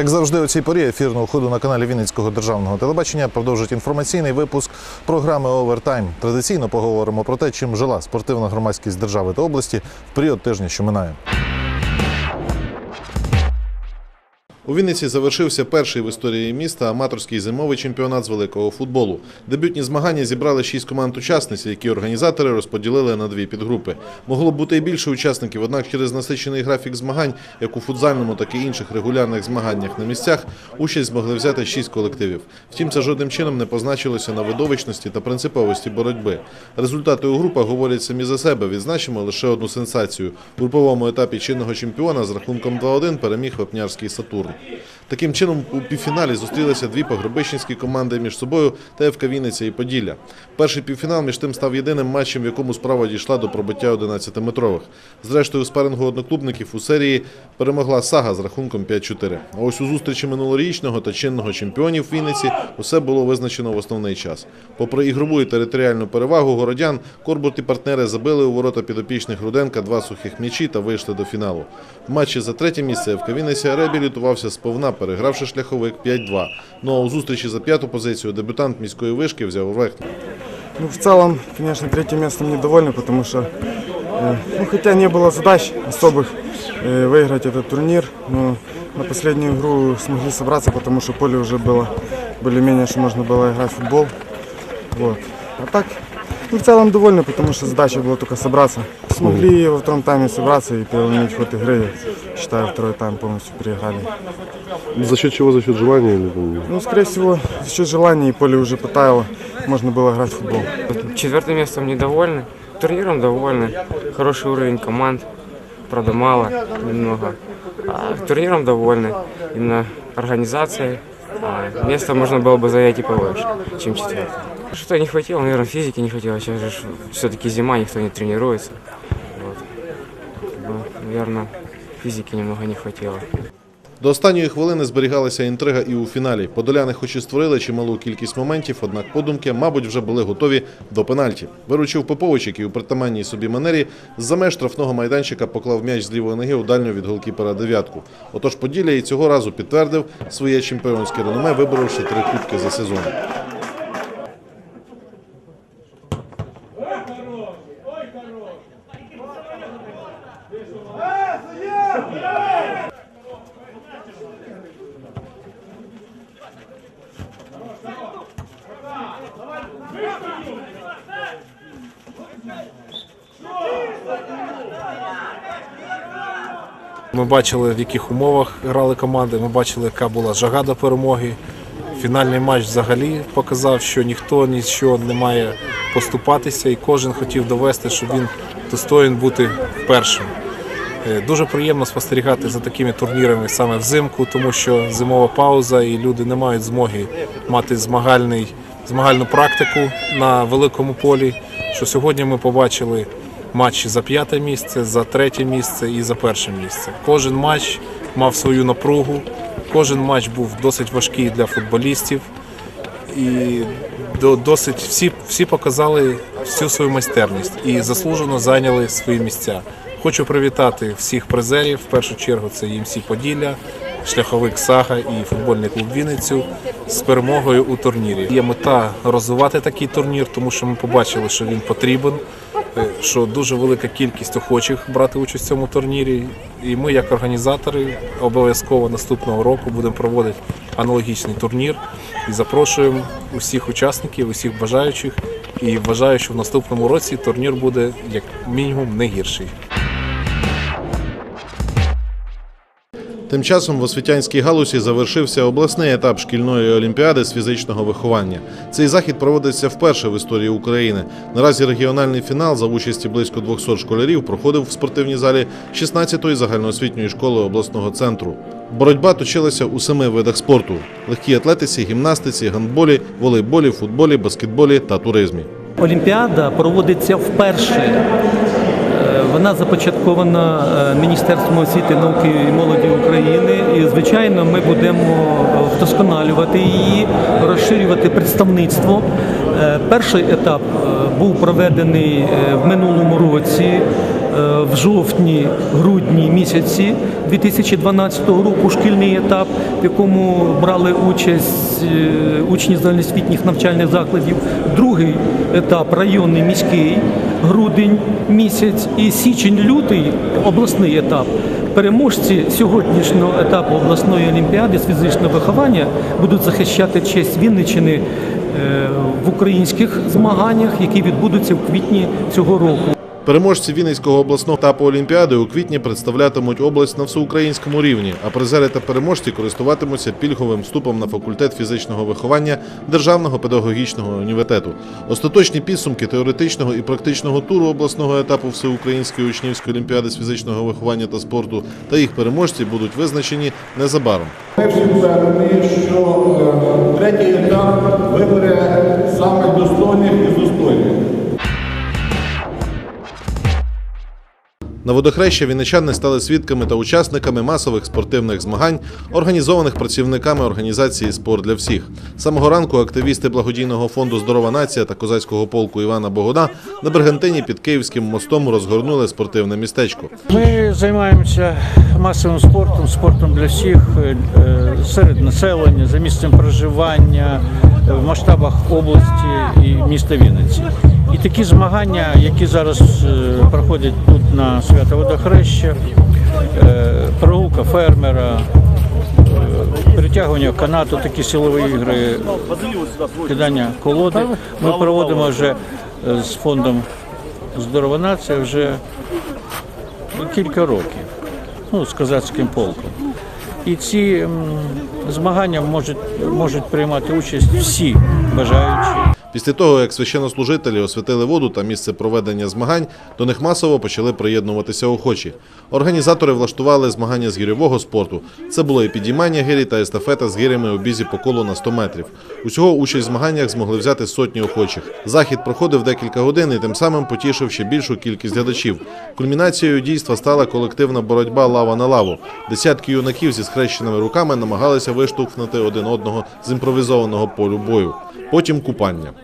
Як завжди, у цій порі ефірного ходу на каналі Вінницького державного телебачення продовжить інформаційний випуск програми Овертайм. Традиційно поговоримо про те, чим жила спортивна громадськість держави та області в період тижня, що минає. У Вінниці завершився перший в історії міста аматорський зимовий чемпіонат з великого футболу. Дебютні змагання зібрали шість команд учасниць, які організатори розподілили на дві підгрупи. Могло бути і більше учасників, однак через насичений графік змагань, як у футзальному, так і інших регулярних змаганнях на місцях, участь змогли взяти шість колективів. Втім, це жодним чином не позначилося на видовищності та принциповості боротьби. Результати у групах говорять самі за себе. Відзначимо лише одну сенсацію. У груповому етапі чинного чемпіона з рахунком 2-1 переміг Вапнярський Сатурн. Таким чином, у півфіналі зустрілися дві погребищенські команди між собою та ФК Вінниця і Поділля. Перший півфінал між тим став єдиним матчем, в якому справа дійшла до пробиття 11-метрових. Зрештою, у спарингу одноклубників у серії перемогла Сага з рахунком 5-4. А ось у зустрічі минулорічного та чинного чемпіонів Вінниці усе було визначено в основний час. Попри ігрову і територіальну перевагу городян, Корбут і партнери забили у ворота підопічних Руденка два сухих м'ячі та вийшли до фіналу. В матчі за третє місце ФК Вінниця реабілітувався сповна, перегравши шляховик 5-2. Ну а у зустрічі за п'яту позицію дебютант міської вишки взяв верх. Ну, в целом, конечно, третьим местом недовольны, потому что, э, ну, хотя не было задач особых э, выиграть этот турнир, но на последнюю игру смогли собраться, потому что поле уже было более-менее, что можно было играть в футбол. Вот. А так, ну, в целом довольны, потому что задача была только собраться. Смогли во втором тайме собраться и переломить ход игры. Считаю, второй тайм полностью переиграли. За счет чего? За счет желания? Или, там, Ну, скорее всего, за счет желания и поле уже потаяло, можно было играть в футбол. Четвертым местом недовольны, турниром довольны, хороший уровень команд, правда мало, немного. А турниром довольны, именно организацией. А место можно было бы занять и повыше, чем четвертое. Что не хватило, наверное, физики не хватило. Сейчас же все-таки зима, никто не тренируется. Вот. Как бы, наверное, физики немного не хватило. До останньої хвилини зберігалася інтрига і у фіналі. Подоляни хоч і створили чималу кількість моментів, однак подумки, мабуть, вже були готові до пенальті. Виручив Попович, який у притаманній собі манері з-за меж штрафного майданчика поклав м'яч з лівої ноги у дальню від голкіпера дев'ятку. Отож Поділля і цього разу підтвердив своє чемпіонське реноме, виборовши три кубки за сезон. Ми бачили, в яких умовах грали команди. Ми бачили, яка була жага до перемоги. Фінальний матч взагалі показав, що ніхто нічого не має поступатися, і кожен хотів довести, що він достоїн бути першим. Е, Дуже приємно спостерігати за такими турнірами саме взимку, тому що зимова пауза і люди не мають змоги мати змагальний, змагальну практику на великому полі. Що сьогодні ми побачили матчі за п'яте місце, за третє місце і за перше місце. Кожен матч мав свою напругу, кожен матч був досить важкий для футболістів. І досить всі, всі показали всю свою майстерність і заслужено зайняли свої місця. Хочу привітати всіх призерів. В першу чергу це ЄМС Поділля, шляховик Сага і футбольний клуб Вінницю з перемогою у турнірі. Є мета розвивати такий турнір, тому що ми побачили, що він потрібен. е, Що дуже велика кількість охочих брати участь в цьому турнірі, і ми, як організатори, обов'язково наступного року будемо проводити аналогічний турнір і запрошуємо усіх учасників, усіх бажаючих. І вважаю, що в наступному році турнір буде як мінімум не гірший. Тим часом в освітянській галузі завершився обласний етап шкільної олімпіади з фізичного виховання. Цей захід проводиться вперше в історії України. Наразі регіональний фінал за участі близько 200 школярів проходив в спортивній залі 16-ї загальноосвітньої школи обласного центру. Боротьба точилася у семи видах спорту: легкій атлетиці, гімнастиці, гандболі, волейболі, футболі, баскетболі та туризмі. Олімпіада проводиться вперше. Вона започаткована е, Міністерством освіти, науки і молоді України. І, звичайно, ми будемо вдосконалювати її, розширювати представництво. Е, Перший етап е, був проведений в минулому році. в жовтні-грудні місяці 2012 року шкільний етап, в якому брали участь учні загальноосвітніх навчальних закладів. Другий етап районний міський, грудень місяць і січень-лютий обласний етап. Переможці сьогоднішнього етапу обласної олімпіади з фізичного виховання будуть захищати честь Вінниччини е, в українських змаганнях, які відбудуться в квітні цього року. Переможці Вінницького обласного етапу Олімпіади у квітні представлятимуть область на всеукраїнському рівні, а призери та переможці користуватимуться пільговим вступом на факультет фізичного виховання Державного педагогічного університету. Остаточні підсумки теоретичного і практичного туру обласного етапу Всеукраїнської учнівської олімпіади з фізичного виховання та спорту та їх переможці будуть визначені незабаром. Ми впевнені, що е, третій етап вибере самих достойних На водохреща вінничани стали свідками та учасниками масових спортивних змагань, організованих працівниками організації Спорт для всіх. Самого ранку активісти благодійного фонду Здорова нація та козацького полку Івана Богода на Бергантині під Київським мостом розгорнули спортивне містечко. Ми займаємося масовим спортом, спортом для всіх е, серед населення, за місцем проживання в масштабах області і міста Вінниці. І такі змагання, які зараз е, проходять тут на свято водохреща, е, прогулка фермера, е, перетягування канату, такі силові ігри, кидання колоди. Ми проводимо вже з фондом Здорова нація вже кілька років ну, з козацьким полком. І ці змагання можуть, можуть приймати участь всі бажаючі. Після того, як священнослужителі освятили воду та місце проведення змагань, до них масово почали приєднуватися охочі. Організатори влаштували змагання з гірьового спорту. Це було і підіймання гирі та естафета з гирями у бізі по колу на 100 метрів. Усього участь в змаганнях змогли взяти сотні охочих. Захід проходив декілька годин і тим самим потішив ще більшу кількість глядачів. Кульмінацією дійства стала колективна боротьба лава на лаву. Десятки юнаків зі схрещеними руками намагалися виштовхнути один одного з імпровізованого полю бою. Потім купання. –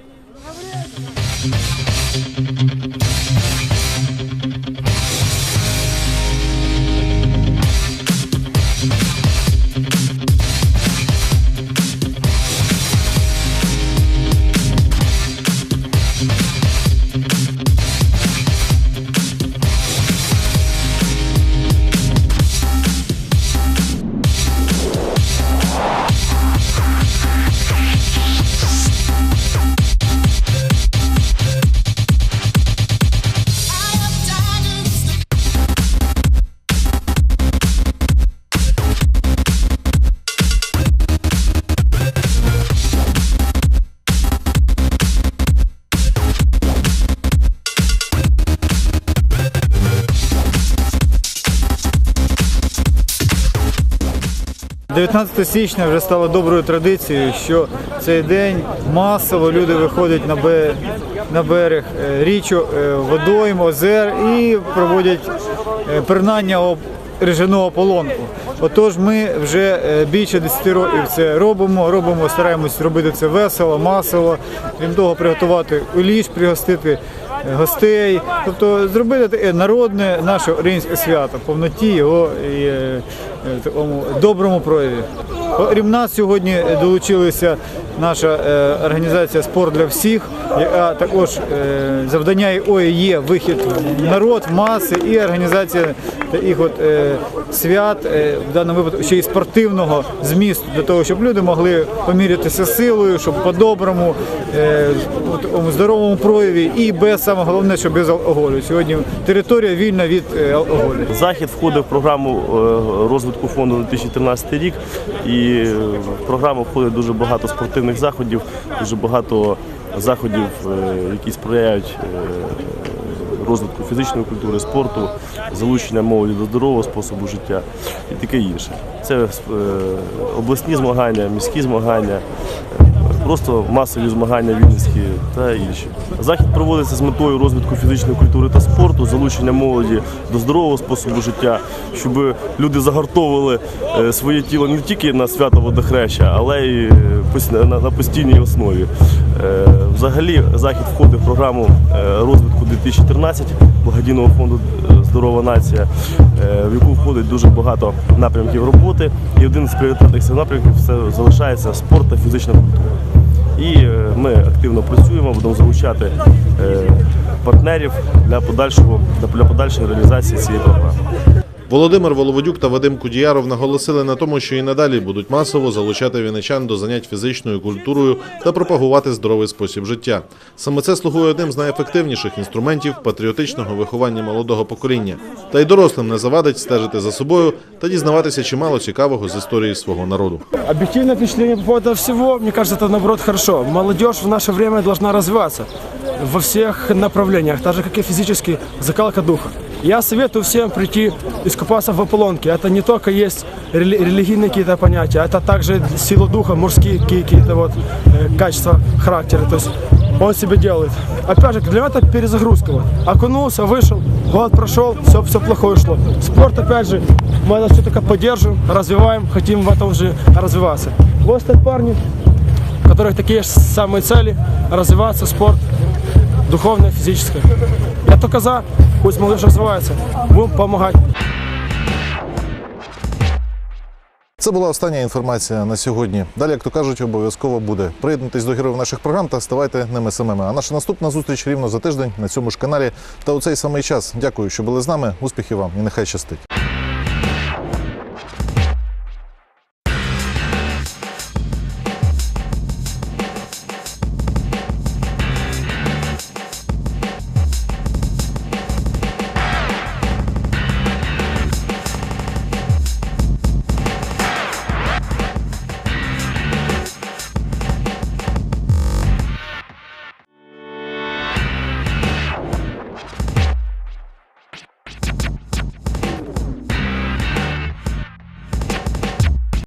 19 січня вже стало доброю традицією, що в цей день масово люди виходять на, бе- на берег е, річок, е, водойм, озер і проводять е, пирнання об рижаного полонку. Отож, ми вже більше 10 років це робимо. Робимо, стараємось робити це весело, масово. Крім того, приготувати уліж, пригостити гостей. Тобто зробити народне наше українське свято, повноті його і е, такому доброму прояві. Окрім нас сьогодні долучилися наша е, організація Спорт для всіх, яка також е, завдання якої є вихід народ, маси і організація таких от е, свят, в даному випадку ще й спортивного змісту, для того, щоб люди могли помірятися силою, щоб по-доброму, у здоровому прояві і без саме головне, що без алкоголю. Сьогодні територія вільна від алкоголю. Захід входив в програму розвитку фонду 2013 рік, і в програму входить дуже багато спортивних заходів, дуже багато заходів, е, які сприяють е, розвитку фізичної культури, спорту, залучення молоді до здорового способу життя і таке інше. Це е, обласні змагання, міські змагання. Просто масові змагання вінницькі та інші. Захід проводиться з метою розвитку фізичної культури та спорту, залучення молоді до здорового способу життя, щоб люди загартовували е, своє тіло не тільки на свято водохреща, але й е, на постійній основі. Е, Взагалі захід входить в програму розвитку 2014 благодійного фонду здорова нація, е, в яку входить дуже багато напрямків роботи. І один з пріоритетних цих напрямків це залишається спорт та фізична культура. І е, ми активно працюємо, будемо залучати е, партнерів для подальшого для подальшої реалізації цієї програми. Володимир Воловодюк та Вадим Кудіяров наголосили на тому, що і надалі будуть масово залучати вінничан до занять фізичною культурою та пропагувати здоровий спосіб життя. Саме це слугує одним з найефективніших інструментів патріотичного виховання молодого покоління. Та й дорослим не завадить стежити за собою та дізнаватися чимало цікавого з історії свого народу. Объективное впечатление по поводу всего, мне кажется, это наоборот хорошо. Молодежь в наше время должна развиваться во всех направлениях, так же, как и физически, закалка духа. Я советую всем прийти искупаться в Аполлонке. Это не только есть рели- религийные какие-то понятия, это также сила духа, мужские какие- какие-то вот э, качества характера. То есть он себе делает. Опять же, для меня это перезагрузка. Вот. Окунулся, вышел, год прошел, все, все плохое ушло. Спорт, опять же, мы это все только поддерживаем, развиваем, хотим в этом же развиваться. Вот стоят парни, у которых такие же самые цели, развиваться, спорт, духовное, физическое. Я только за, пусть молодежь развивается, будем помогать. Це була остання інформація на сьогодні. Далі, як то кажуть, обов'язково буде. Приєднуйтесь до героїв наших програм та ставайте ними самими. А наша наступна зустріч рівно за тиждень на цьому ж каналі та у цей самий час. Дякую, що були з нами. Успіхів вам і нехай щастить.